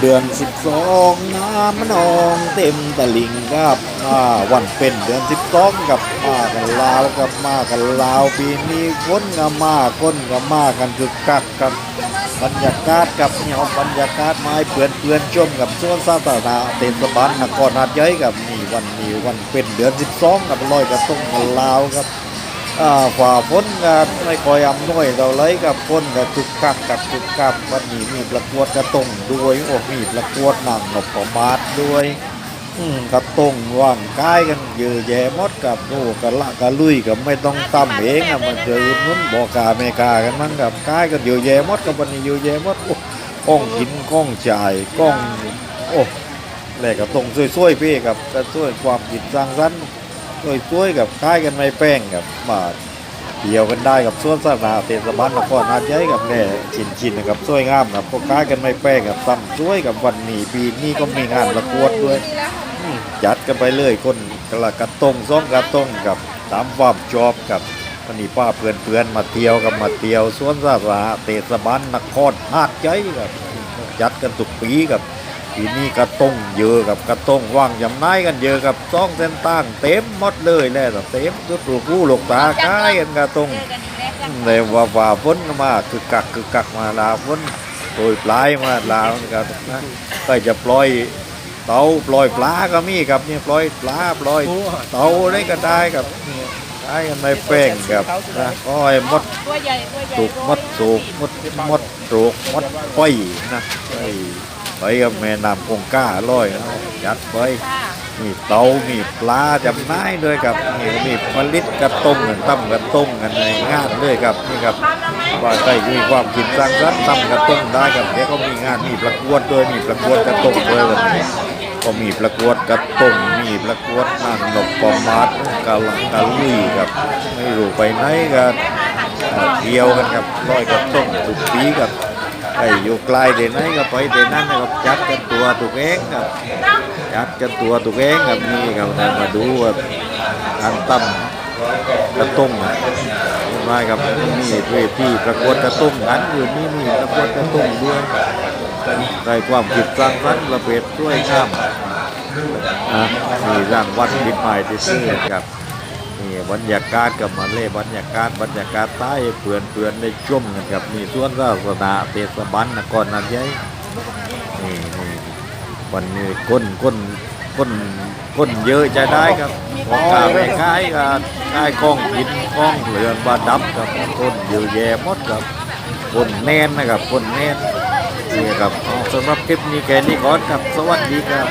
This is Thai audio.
เดือนสิบสองน้ำมันองเต็มตะลิงครับอ่าวันเป็นเดือนสิบสองกับมากันลาวกับมากันลาวปีนี้คนก็มาคนก็มากันคึกคักกับบรรยากาศกับเนี่ยบรรยากาศไม้เปื่อนเปื่อนๆชมกับสวนสาธารณะเต็มสะบานนครหาดใหญ่กับนี่วันนี้วันเป็นเดือนสิบสองกับลอยกระทงกันลาวครับ ฝ่าพ้นกันไม่คอยอำนวยเราเลยกับพ้นกับคึกคักกับคึกคักวันนี้มีประกวดกระตงด้วยโอ้มีประกวดนางนพมาศด้วยอืกระตงว่างกายกันเยอะแยะหมดกับโอ้กะละกระลุยกับไม่ต้องตำเองอะมันเคยอุดหนุนบอกาเมกากันมั้งกับกายกันเยอะแยะหมดกับวันนี้เยอะแยะหมดโอ้กล้องกินกล้องจ่ายกล้องโอ้แหลกกระตงสวยๆพี่กับกระช่วยความคิดสร้างสรรค์ ช่วยๆกับคล้ายกันไม่แป้งกับมาเดียวกันได้กับส่วนสาธาระเทศบาลนครนาใหญ่กับแน่ชินชินๆนะครับสวยงามครับก็คล้ายกันไม่แป้งกับตั้งช่วยกับวันนี้ปีนี้ก็มีงานประกวดด้วยจัดกันไปเลยคนกระกระตงซ้องกระตงกับตามความชอบกับวันนี้ป้าเพื่อนเพื่อนมาเที่ยวกับมาเที่ยวสวนสาธาระเทศบาลนครหาดใหญ่ครับจัดกันทุกปีกับ ทีนี้กระต้งเยอะกับกระต้งว่างยำนายกันเยอะกับซ่องเส้นตั้งเต็มหมดเลยแหละเต็มทุกลูกผู้ลูกตาคล้ายกันกระต้งเลยว่าว่าฝนมาคือกักคือกักมาลาฝนโปรยปลายมาลากันนะก็จะปล่อยเตาปล่อยปลาก็มีครับเนี่ยปล่อยปลาปล่อยเตาได้ก็ได้กับเนี่ยได้กันไม่แป้งกับนะก็ให้หมดตัวใหญ่ตัวใหญ่สุกมดสุกมดมดสุกมดก้อยนะไป ไปกับแม่น้ำคงก้าอร่อยนะยัดไปค่ะมีเตามีปลาจำหน่ายด้วยครับนี่มีผลิตกระต้มกันตั้มกระต้มกันในงานด้วยครับนี่ครับว่าใครมีความคิดสร้างสรรค์ตั้มกระต้มได้ครับเดี๋ยวก็มีงานมีประกวดด้วยมีประกวดกระต้มด้วยวันนี้ก็มีประกวดกระต้มมีประกวดนั่งนกปอมาดกะลังกะลุยครับไม่รู้ไปไหนกันเที่ยวกันครับร้อยกับต้มทุกปีกับ ไอ้อยู่ไกลเดนไหนก็ไปเดนนั้นนะครับจัดกันตัวถูกเองครับจัดกันตัวถูกเองครับนี่ครับนมาดูว่าการตั้มกระต้มอะมาครับมีเวทีประกวดกระต้มกันอยู่นี่มีประกวดกระต้มด้วยได้ความคิดสร้างสรรค์ประเภทด้วยข้ามอะมีรางวัลดิบใหม่ที่ซื้อครับ นี่บรรยากาศกับมาเล่บรรยากาศบรรยากาศใต้เปื่อนเปื่อนในช่วมกันครับนี่ส่วนราษฎาเทศบาลนครนาใหญ่นี่นี่วันนี้คนคนคนคนเยอะจะได้ครับพอกาไม่ขายกันขายกล้องกินกล้องเหลืองบาดับครับคนเยอะแยะหมดครับคนแน่นนะครับคนแน่นนี่ครับเอาสำหรับคลิปนี้แค่นี้ก่อนครับสวัสดีครับ